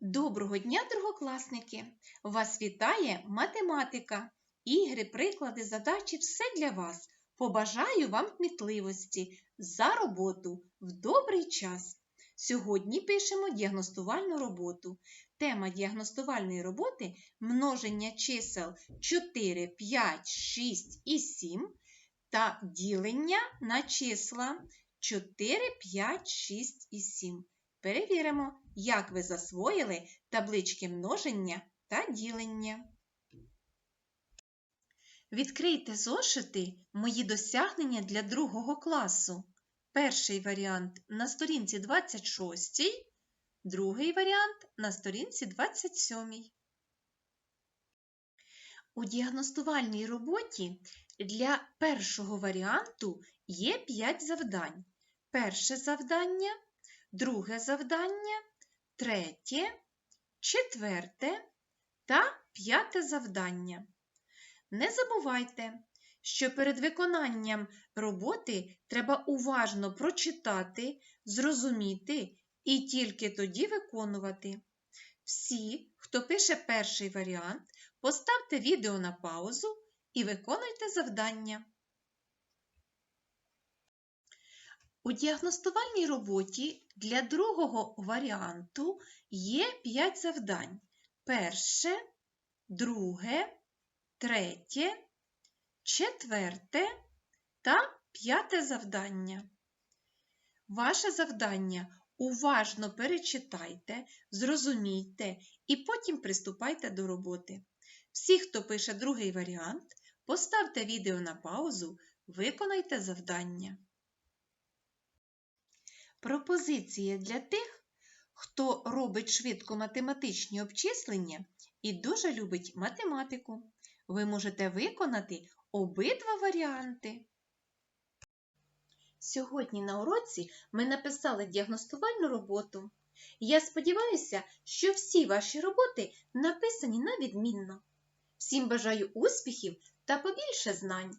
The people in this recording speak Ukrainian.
Доброго дня, другокласники! Вас вітає математика. Ігри, приклади, задачі все для вас. Побажаю вам кмітливості за роботу в добрий час. Сьогодні пишемо діагностувальну роботу. Тема діагностувальної роботи множення чисел 4, 5, 6 і 7 та ділення на числа 4, 5, 6 і 7. Перевіримо, як ви засвоїли таблички множення та ділення. Відкрийте зошити Мої досягнення для другого класу. Перший варіант на сторінці 26, другий варіант на сторінці 27. У діагностувальній роботі для першого варіанту є 5 завдань. Перше завдання друге завдання, третє, четверте та п'яте завдання. Не забувайте, що перед виконанням роботи треба уважно прочитати, зрозуміти і тільки тоді виконувати. Всі, хто пише перший варіант, поставте відео на паузу і виконуйте завдання. У діагностувальній роботі для другого варіанту є 5 завдань. Перше, друге, третє, четверте та п'яте завдання. Ваше завдання уважно перечитайте, зрозумійте і потім приступайте до роботи. Всі, хто пише другий варіант, поставте відео на паузу, виконайте завдання. Пропозиція для тих, хто робить швидко математичні обчислення і дуже любить математику. Ви можете виконати обидва варіанти. Сьогодні на уроці ми написали діагностувальну роботу. Я сподіваюся, що всі ваші роботи написані на відмінно. Всім бажаю успіхів та побільше знань.